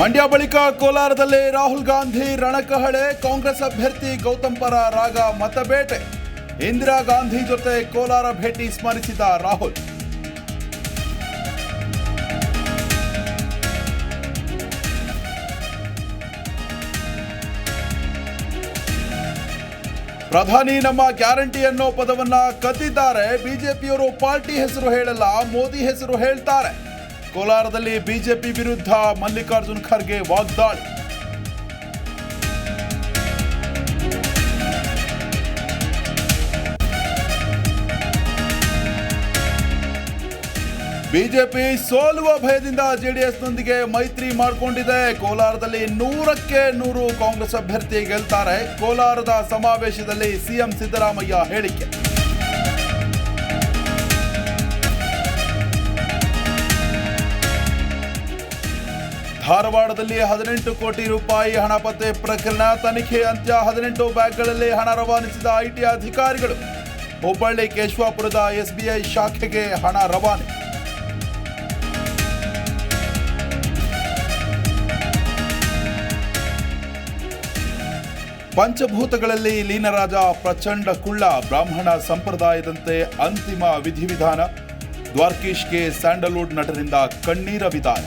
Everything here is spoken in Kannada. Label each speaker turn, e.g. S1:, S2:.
S1: ಮಂಡ್ಯ ಬಳಿಕ ಕೋಲಾರದಲ್ಲಿ ರಾಹುಲ್ ಗಾಂಧಿ ರಣಕಹಳೆ, ಕಾಂಗ್ರೆಸ್ ಅಭ್ಯರ್ಥಿ ಗೌತಮ್ ಪರ ರಾಗ ಮತಬೇಟೆ. ಇಂದಿರಾ ಗಾಂಧಿ ಜೊತೆ ಕೋಲಾರ ಭೇಟಿ ಸ್ಮರಿಸಿದ ರಾಹುಲ್. ಪ್ರಧಾನಿ ನಮ್ಮ ಗ್ಯಾರಂಟಿ ಅನ್ನೋ ಪದವನ್ನ ಕದ್ದಿದ್ದಾರೆ. ಬಿಜೆಪಿಯವರು ಪಾರ್ಟಿ ಹೆಸರು ಹೇಳಲ್ಲ, ಮೋದಿ ಹೆಸರು ಹೇಳ್ತಾರೆ. ಕೋಲಾರದಲ್ಲಿ ಬಿಜೆಪಿ ವಿರುದ್ಧ ಮಲ್ಲಿಕಾರ್ಜುನ್ ಖರ್ಗೆ ವಾಗ್ದಾಳಿ. ಬಿಜೆಪಿ ಸೋಲುವ ಭಯದಿಂದ ಜೆಡಿಎಸ್ನೊಂದಿಗೆ ಮೈತ್ರಿ ಮಾಡಿಕೊಂಡಿದೆ. ಕೋಲಾರದಲ್ಲಿ ನೂರಕ್ಕೆ ನೂರು ಕಾಂಗ್ರೆಸ್ ಅಭ್ಯರ್ಥಿ ಗೆಲ್ತಾರೆ. ಕೋಲಾರದ ಸಮಾವೇಶದಲ್ಲಿ ಸಿಎಂ ಸಿದ್ದರಾಮಯ್ಯ ಹೇಳಿಕೆ. ಧಾರವಾಡದಲ್ಲಿ ಹದಿನೆಂಟು ಕೋಟಿ ರೂಪಾಯಿ ಹಣ ಪತ್ತೆ ಪ್ರಕರಣ ತನಿಖೆ ಅಂತ್ಯ ಹದಿನೆಂಟು ಬ್ಯಾಂಕ್ಗಳಲ್ಲಿ ಹಣ ರವಾನಿಸಿದ ಐಟಿ ಅಧಿಕಾರಿಗಳು. ಹುಬ್ಬಳ್ಳಿ ಕೇಶವಾಪುರದ ಎಸ್ಬಿಐ ಶಾಖೆಗೆ ಹಣ ರವಾನೆ. ಪಂಚಭೂತಗಳಲ್ಲಿ ಲೀನರಾಜ ಪ್ರಚಂಡ ಕುಳ್ಳ ಬ್ರಾಹ್ಮಣ ಸಂಪ್ರದಾಯದಂತೆ ಅಂತಿಮ ವಿಧಿವಿಧಾನ. ದ್ವಾರ್ಕೀಶ್ಗೆ ಸ್ಯಾಂಡಲ್ವುಡ್ ನಟರಿಂದ ಕಣ್ಣೀರ ವಿದಾಯ.